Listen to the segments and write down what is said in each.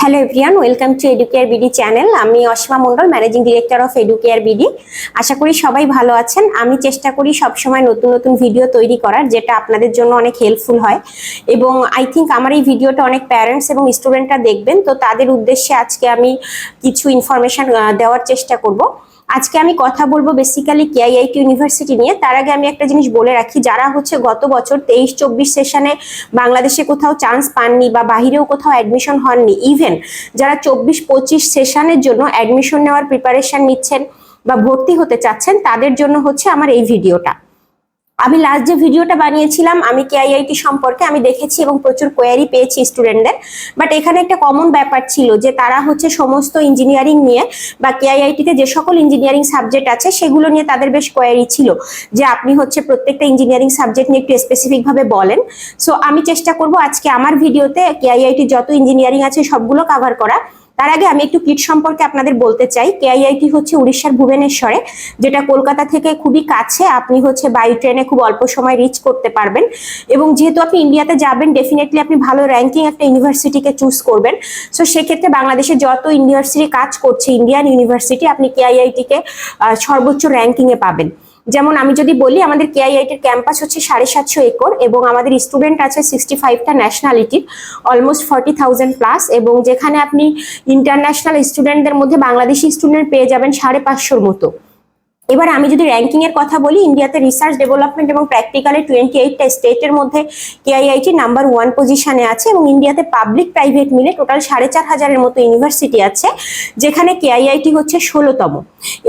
Hello everyone welcome to Educare BD channel আমি Asima Mondal managing director of Educare BD আশা করি সবাই ভালো আছেন। আমি চেষ্টা করি সবসময় নতুন নতুন ভিডিও তৈরি করার, যেটা আপনাদের জন্য অনেক হেল্পফুল হয়। এবং আই থিঙ্ক আমার এই ভিডিওটা অনেক প্যারেন্টস এবং স্টুডেন্টরা দেখবেন, তো তাদের উদ্দেশ্যে আজকে আমি কিছু ইনফরমেশান দেওয়ার চেষ্টা করব। আজকে আমি কথা বলব বেসিক্যালি কেআইআইটি ইউনিভার্সিটি নিয়ে। তার আগে আমি একটা জিনিস বলে রাখি, যারা হচ্ছে গত বছর তেইশ চব্বিশ সেশনে বাংলাদেশে কোথাও চান্স পাননি বা বাহিরেও কোথাও অ্যাডমিশন হননি ইভেন যারা চব্বিশ পঁচিশ সেশনের জন্য অ্যাডমিশন নেওয়ার প্রিপারেশন নিচ্ছেন বা ভর্তি হতে চাচ্ছেন, তাদের জন্য হচ্ছে আমার এই ভিডিওটা আমি লাস্ট যে ভিডিওটা বানিয়েছিলাম, আমি কেআইআইটি সম্পর্কে আমি দেখেছি এবং প্রচুর কোয়ারি পেয়েছি স্টুডেন্টদের বাট এখানে একটা কমন ব্যাপার ছিল যে তারা হচ্ছে সমস্ত ইঞ্জিনিয়ারিং নিয়ে বা কেআইআইটিতে যে সকল ইঞ্জিনিয়ারিং সাবজেক্ট আছে, সেগুলো নিয়ে তাদের বেশ কোয়ারি ছিল যে আপনি হচ্ছে প্রত্যেকটা ইঞ্জিনিয়ারিং সাবজেক্ট নিয়ে একটু স্পেসিফিকভাবে বলেন। সো আমি চেষ্টা করব আজকে আমার ভিডিওতে কেআইআইটি যত ইঞ্জিনিয়ারিং আছে সবগুলো কাভার করা। তার আগে আমি একটু কিট সম্পর্কে আপনাদের বলতে চাই। কেআইআইটি হচ্ছে উড়িষ্যার ভুবনেশ্বরে, যেটা কলকাতা থেকে খুবই কাছে। আপনি হচ্ছে বাই ট্রেনে খুব অল্প সময় রিচ করতে পারবেন। এবং যেহেতু আপনি ইন্ডিয়াতে যাবেন ডেফিনেটলি আপনি ভালো র্যাঙ্কিং একটা ইউনিভার্সিটিকে চুজ করবেন। সো সেক্ষেত্রে বাংলাদেশে যত ইউনিভার্সিটি কাজ করছে ইন্ডিয়ান ইউনিভার্সিটি আপনি কেআইআইটিকে সর্বোচ্চ র্যাঙ্কিংয়ে পাবেন। যেমন আমি যদি বলি, আমাদের কেআইআইটির ক্যাম্পাস হচ্ছে সাড়ে সাতশো একর এবং আমাদের স্টুডেন্ট আছে সিক্সটি ফাইভটা ন্যাশনালিটির অলমোস্ট ফর্টি থাউজেন্ড প্লাস এবং যেখানে আপনি ইন্টারন্যাশনাল স্টুডেন্টদের মধ্যে বাংলাদেশি স্টুডেন্ট পেয়ে যাবেন সাড়ে পাঁচশোর মতো। এবার আমি যদি র্যাঙ্কিং এর কথা বলি ইন্ডিয়াতে রিসার্চ ডেভেলপমেন্ট এবং প্র্যাকটিক্যালে টোয়েন্টি এইটটা স্টেটের মধ্যে কেআইআইটি নাম্বার ওয়ান পজিশনে আছে এবং ইন্ডিয়াতে পাবলিক প্রাইভেট মিলে টোটাল সাড়ে চার হাজারের মতো ইউনিভার্সিটি আছে, যেখানে কেআইআইটি হচ্ছে ষোলোতম।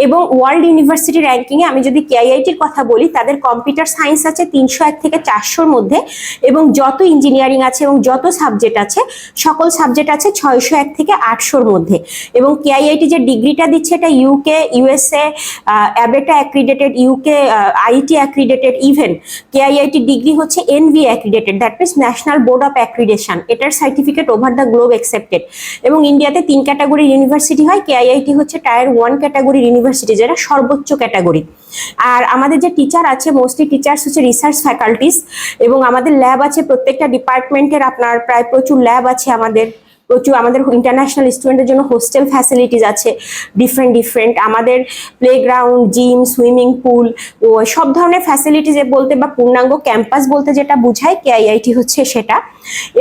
এবং ওয়ার্ল্ড ইউনিভার্সিটি র্যাঙ্কিংয়ে আমি যদি কেআইআইটির কথা বলি, তাদের কম্পিউটার সায়েন্স আছে তিনশো এক থেকে চারশোর মধ্যে এবং যত ইঞ্জিনিয়ারিং আছে এবং যত সাবজেক্ট আছে, সকল সাবজেক্ট আছে ছয়শো এক থেকে আটশোর মধ্যে। এবং কেআইআইটি যে ডিগ্রিটা দিচ্ছে এটা UK USA অ্যাবেটা accredited UK IT accredited even KIIT degree হচ্ছে NBA accredited that means national board of accreditation এটার certificate over the globe accepted এবং ইন্ডিয়াতে তিন ক্যাটাগরির ইউনিভার্সিটি হয় কেআইআইটি হচ্ছে টায়ার ওয়ান ক্যাটাগরির ইউনিভার্সিটি যেটা সর্বোচ্চ ক্যাটাগরি আর আমাদের যে টিচার আছে মোস্টলি টিচার্স হচ্ছে রিসার্চ ফ্যাকাল্টিস এবং আমাদের ল্যাব আছে, প্রত্যেকটা ডিপার্টমেন্টের আপনার প্রায় প্রচুর ল্যাব আছে আমাদের। প্রচুর আমাদের ইন্টারন্যাশনাল স্টুডেন্টের জন্য হোস্টেল ফ্যাসিলিটিস আছে। ডিফারেন্ট ডিফারেন্ট আমাদের প্লেগ্রাউন্ড জিম সুইমিং পুল ও সব ধরনের ফ্যাসিলিটিস বলতে বা পূর্ণাঙ্গ ক্যাম্পাস বলতে যেটা বোঝায় কেআইআইটি হচ্ছে সেটা।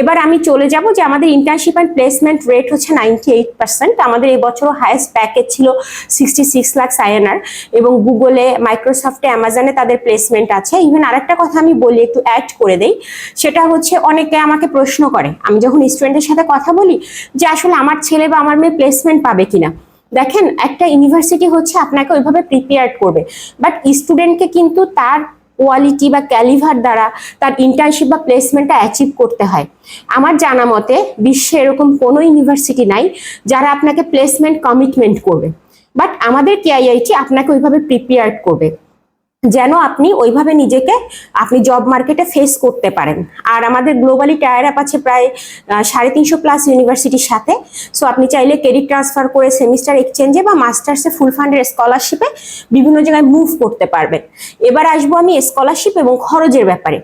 এবার আমি চলে যাব যে আমাদের ইন্টার্নশিপ অ্যান্ড প্লেসমেন্ট রেট হচ্ছে নাইনটি এইট পার্সেন্ট আমাদের এই বছরও হায়েস্ট প্যাকেজ ছিল সিক্সটি সিক্স লাখ আইএনআর এবং গুগলে মাইক্রোসফটে অ্যামাজনে তাদের প্লেসমেন্ট আছে। ইভেন আরেকটা কথা আমি বলি, একটু অ্যাড করে দেই। সেটা হচ্ছে অনেকে আমাকে প্রশ্ন করে। আমি যখন স্টুডেন্টের সাথে কথা বলি যে আসলে আমার ছেলে বা আমার মেয়ে প্লেসমেন্ট পাবে কিনা। দেখেন, একটা ইউনিভার্সিটি হচ্ছে আপনাকে ওইভাবে প্রিপেয়ার করবে। বাট স্টুডেন্টকে কিন্তু তার কোয়ালিটি বা ক্যালিভার দ্বারা তার ইন্টার্নশিপ বা প্লেসমেন্টটা অ্যাচিভ করতে হয়। আমার জানা মতে বিশ্বে এরকম কোনো ইউনিভার্সিটি নাই যারা আপনাকে প্লেসমেন্ট কমিটমেন্ট করবে। বাট আমাদের কেআইআইটি আপনাকে ওইভাবে প্রিপেয়ার করবে। যেন আপনি ওইভাবে নিজেকে, আপনি জব মার্কেটে ফেস করতে পারেন। আর আমাদের গ্লোবালি টায়ার অ্যাপ আছে প্রায় সাড়ে তিনশো প্লাস ইউনিভার্সিটির সাথে। সো আপনি চাইলে ক্রেডিট ট্রান্সফার করে সেমিস্টার এক্সচেঞ্জে বা মাস্টার্সে ফুল ফান্ডের স্কলারশিপে বিভিন্ন জায়গায় মুভ করতে পারবেন। এবার আসব আমি স্কলারশিপ এবং খরচের ব্যাপারে।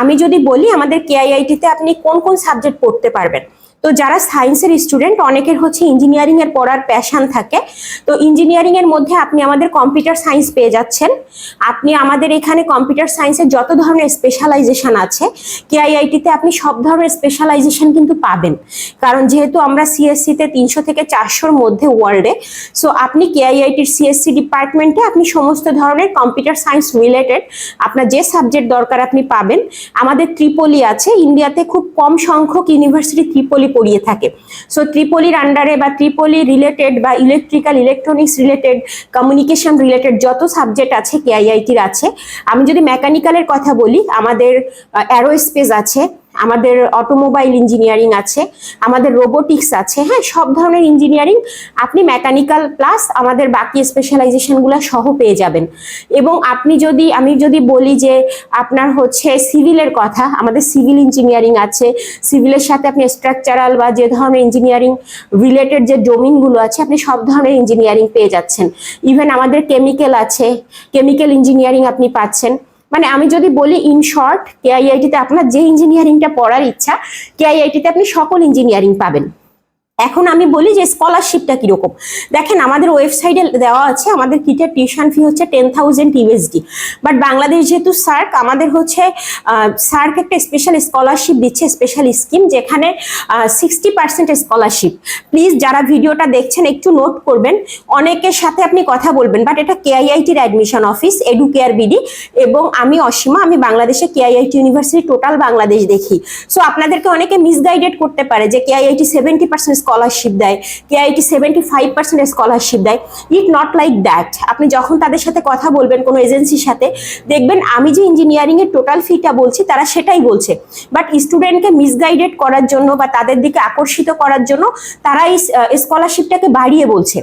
আমি যদি বলি আমাদের কেআইআইটিতে আপনি কোন কোন সাবজেক্ট পড়তে পারবেন? তো যারা সায়েন্সের স্টুডেন্ট অনেকের হচ্ছে ইঞ্জিনিয়ারিং এর পড়ার প্যাশন থাকে। তো ইঞ্জিনিয়ারিং এর মধ্যে আপনি আমাদের কম্পিউটার সায়েন্স পেয়ে যাচ্ছেন। আপনি আমাদের এখানে কম্পিউটার সায়েন্সের যত ধরনের স্পেশালাইজেশন আছে কেআইআইটিতে আপনি সব ধরনের স্পেশালাইজেশন কিন্তু পাবেন। কারণ যেহেতু আমরা সিএসসিতে তিনশো থেকে চারশোর মধ্যে ওয়ার্ল্ডে সো আপনি কেআইআইটির সিএসসি ডিপার্টমেন্টে আপনি সমস্ত ধরনের কম্পিউটার সায়েন্স রিলেটেড আপনার যে সাবজেক্ট দরকার আপনি পাবেন। আমাদের ত্রিপলি আছে ইন্ডিয়াতে খুব কম সংখ্যক ইউনিভার্সিটি ত্রিপলি পড়িয়ে থাকে। সো ত্রিপলির আন্ডারে বা ত্রিপলি রিলেটেড বা electrical electronics related communication related যত সাবজেক্ট আছে কেআইআইটির আছে। আমি যদি মেকানিক্যালের কথা বলি, আমাদের অ্যারো স্পেস আছে আমাদের অটোমোবাইল ইঞ্জিনিয়ারিং আছে, আমাদের রোবোটিক্স আছে হ্যাঁ সব ধরনের ইঞ্জিনিয়ারিং আপনি মেকানিক্যাল প্লাস আমাদের বাকি স্পেশালাইজেশনগুলো সহ পেয়ে যাবেন। এবং আপনি যদি, আমি যদি বলি যে আপনার হচ্ছে সিভিলের কথা, আমাদের সিভিল ইঞ্জিনিয়ারিং আছে সিভিলের সাথে আপনি স্ট্রাকচারাল বা যে ধরনের ইঞ্জিনিয়ারিং রিলেটেড যে ডোমিনগুলো আছে, আপনি সব ধরনের ইঞ্জিনিয়ারিং পেয়ে যাচ্ছেন। ইভেন আমাদের কেমিক্যাল আছে কেমিক্যাল ইঞ্জিনিয়ারিং আপনি পাচ্ছেন। মানে আমি যদি বলি ইন শর্ট কেআইআইটিতে আপনার যে ইঞ্জিনিয়ারিংটা পড়ার ইচ্ছা কেআইআইটিতে আপনি সকল ইঞ্জিনিয়ারিং পাবেন। এখন আমি বলি যে স্কলারশিপটা কীরকম? দেখেন, আমাদের ওয়েবসাইটে দেওয়া আছে, আমাদের কিটের টিউশন ফি হচ্ছে ten thousand USD but Bangladesh যেহেতু সার্ক আমাদের হচ্ছে সার্ক একটা স্পেশাল স্কলারশিপ দিচ্ছে স্পেশাল স্কিম যেখানে সিক্সটি পার্সেন্ট স্কলারশিপ প্লিজ যারা ভিডিওটা দেখছেন, একটু নোট করবেন। অনেকের সাথে আপনি কথা বলবেন বাট এটা কেআইআইটির admission office Educare BD এবং আমি অসীমা, আমি বাংলাদেশে কেআইআইটি ইউনিভার্সিটি টোটাল বাংলাদেশ দেখি। সো আপনাদেরকে অনেকে মিসগাইডেড করতে পারে যে কেআইআইটি সেভেন্টি পার্সেন্ট স্কলারশিপ দেয়। KIT seventy five percent scholarship দেয়। ইট নট লাইক দ্যাট আপনি যখন তাদের সাথে কথা বলবেন কোনো এজেন্সির সাথে, দেখবেন আমি যে ইঞ্জিনিয়ারিং এর টোটাল ফিটা বলছি, তারা সেটাই বলছে। বাট স্টুডেন্টকে মিসগাইডেড করার জন্য বা তাদের দিকে আকর্ষিত করার জন্য তারা এই স্কলারশিপটাকে বাড়িয়ে বলছে।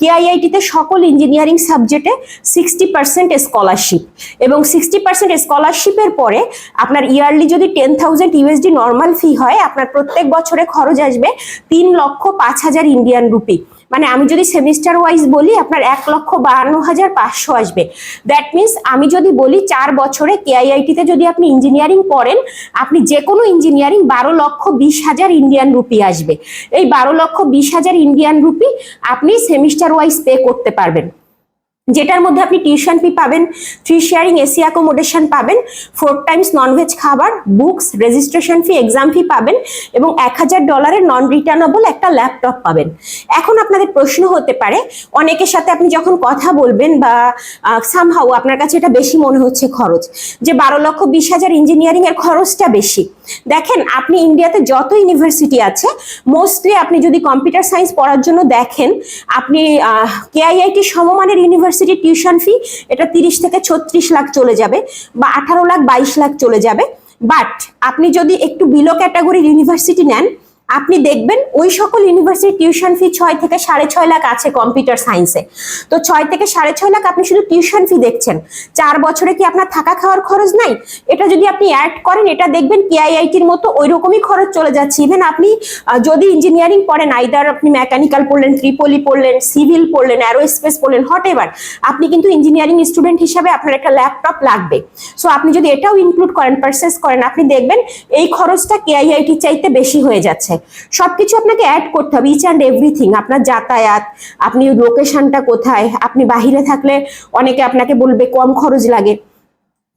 কেআইআইটিতে সকল ইঞ্জিনিয়ারিং সাবজেক্টে সিক্সটি পার্সেন্ট স্কলারশিপ এবং সিক্সটি পার্সেন্ট স্কলারশিপের পরে আপনার ইয়ারলি যদি ten thousand USD normal fee হয়, আপনার প্রত্যেক বছরে খরচ আসবে তিন লক্ষ পাঁচ হাজার ইন্ডিয়ান রুপি মানে আমি যদি সেমিস্টার ওয়াইজ বলি, আপনার এক লক্ষ বাহান্ন হাজার পাঁচশো আসবে। দ্যাট মিনস আমি যদি বলি চার বছরে কেআইআইটিতে যদি আপনি ইঞ্জিনিয়ারিং পড়েন আপনি যে কোনো ইঞ্জিনিয়ারিং বারো লক্ষ বিশ হাজার ইন্ডিয়ান রুপি আসবে। এই বারো লক্ষ বিশ হাজার ইন্ডিয়ান রুপি আপনি সেমিস্টার ওয়াইজ পে করতে পারবেন। যেটার মধ্যে আপনি টিউশন ফি পাবেন ফ্রি শেয়ারিং এসি অ্যাকোমোডেশন পাবেন ফোর টাইমস ননভেজ খাবার books registration fee exam fee পাবেন এবং এক হাজার ডলারের নন রিটার্নেবল একটা ল্যাপটপ পাবেন। এখন আপনাদের প্রশ্ন হতে পারে, অনেকের সাথে আপনি যখন কথা বলবেন বা সামহাউ আপনার কাছে এটা বেশি মনে হচ্ছে খরচ, যে বারো লক্ষ বিশ হাজার ইঞ্জিনিয়ারিং এর খরচটা বেশি। দেখেন, আপনি ইন্ডিয়াতে যত ইউনিভার্সিটি আছে মোস্টলি আপনি যদি কম্পিউটার সায়েন্স পড়ার জন্য দেখেন, আপনি কেআইআইটি সমমানের ইউনিভার্সিটি টিউশন ফি এটা তিরিশ থেকে ছত্রিশ লাখ চলে যাবে বা আঠারো লাখ বাইশ লাখ চলে যাবে। বাট আপনি যদি একটু বিলো ক্যাটাগরির ইউনিভার্সিটি নেন আপনি দেখবেন ওই সকল ইউনিভার্সিটি টিউশন ফি ছয় থেকে সাড়ে ছয় লাখ আছে কম্পিউটার সায়েন্সে তো ছয় থেকে সাড়ে ছয় লাখ আপনি শুধু টিউশন ফি দেখছেন। চার বছরে কি আপনার থাকা খাওয়ার খরচ নাই? এটা যদি আপনি অ্যাড করেন, এটা দেখবেন কেআইআইটির মতো ওই রকমই খরচ চলে যাচ্ছে। ইভেন আপনি যদি ইঞ্জিনিয়ারিং পড়েন আইদার আপনি মেকানিক্যাল পড়লেন, ত্রিপলি পড়লেন সিভিল পড়লেন অ্যারোস্পেস পড়লেন হট এভার আপনি কিন্তু ইঞ্জিনিয়ারিং স্টুডেন্ট হিসাবে আপনার একটা ল্যাপটপ লাগবে। সো আপনি যদি এটাও ইনক্লুড করেন পারচেস করেন, আপনি দেখবেন এই খরচটা কেআইআইটি চাইতে বেশি হয়ে যাচ্ছে। সবকিছু আপনাকে অ্যাড করতে হবে ইচ অ্যান্ড এভরিথিং আপনার যাতায়াত, আপনি লোকেশনটা কোথায়, আপনি বাহিরে থাকলে অনেকে আপনাকে বলবে কম খরচ লাগে।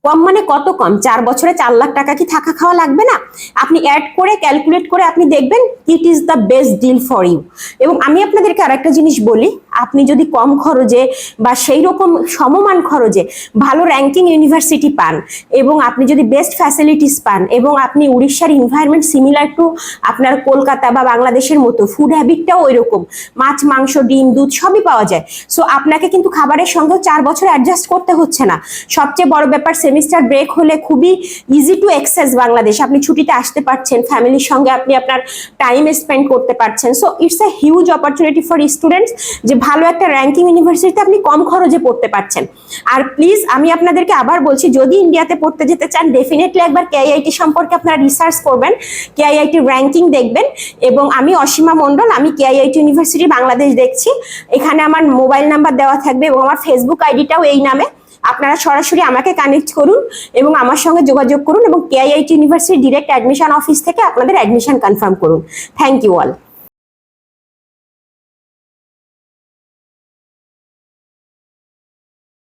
কম মানে কত কম? চার বছরে চার লাখ টাকা কি থাকা খাওয়া লাগবে না? আপনি অ্যাড করে ক্যালকুলেট করে আপনি দেখবেন it is the best deal for you এবং আমি আপনাদেরকে আরেকটা জিনিস বলি, আপনি যদি কম খরচে বা সেই রকম সমমান খরচে ভালো র্যাঙ্কিং ইউনিভার্সিটি পান এবং আপনি যদি বেস্ট ফ্যাসিলিটিস পান এবং আপনি উড়িষ্যার ইনভায়রনমেন্ট সিমিলার টু আপনার কলকাতা বা বাংলাদেশের মতো ফুড হ্যাবিটটাও ওই রকম মাছ, মাংস, ডিম, দুধ সবই পাওয়া যায়। সো আপনাকে কিন্তু খাবারের সঙ্গেও চার বছর অ্যাডজাস্ট করতে হচ্ছে না। সবচেয়ে বড় ব্যাপার সেমিস্টার ব্রেক হলে খুবই ইজি টু এক্সেস বাংলাদেশ। আপনি ছুটিতে আসতে পারছেন ফ্যামিলির সঙ্গে আপনি আপনার টাইম স্পেন্ড করতে পারছেন। So it's a huge opportunity for students যে ভালো একটা র্যাঙ্কিং ইউনিভার্সিটিতে আপনি কম খরচে পড়তে পারছেন। আর প্লিজ আমি আপনাদেরকে আবার বলছি, যদি ইন্ডিয়াতে পড়তে যেতে চান ডেফিনেটলি একবার কেআইআইটি সম্পর্কে আপনারা রিসার্চ করবেন কেআইআইটি র্যাঙ্কিং দেখবেন এবং আমি অসীমা মণ্ডল, আমি কেআইআইটি ইউনিভার্সিটি বাংলাদেশ দেখছি। এখানে আমার মোবাইল নাম্বার দেওয়া থাকবে এবং আমার ফেসবুক আইডিটাও এই নামে। আপনারা সরাসরি আমাকে কানেক্ট করুন এবং আমার সঙ্গে যোগাযোগ করুন এবং KIIT university direct admission office থেকে আপনাদের অ্যাডমিশন কনফার্ম করুন। Thank you all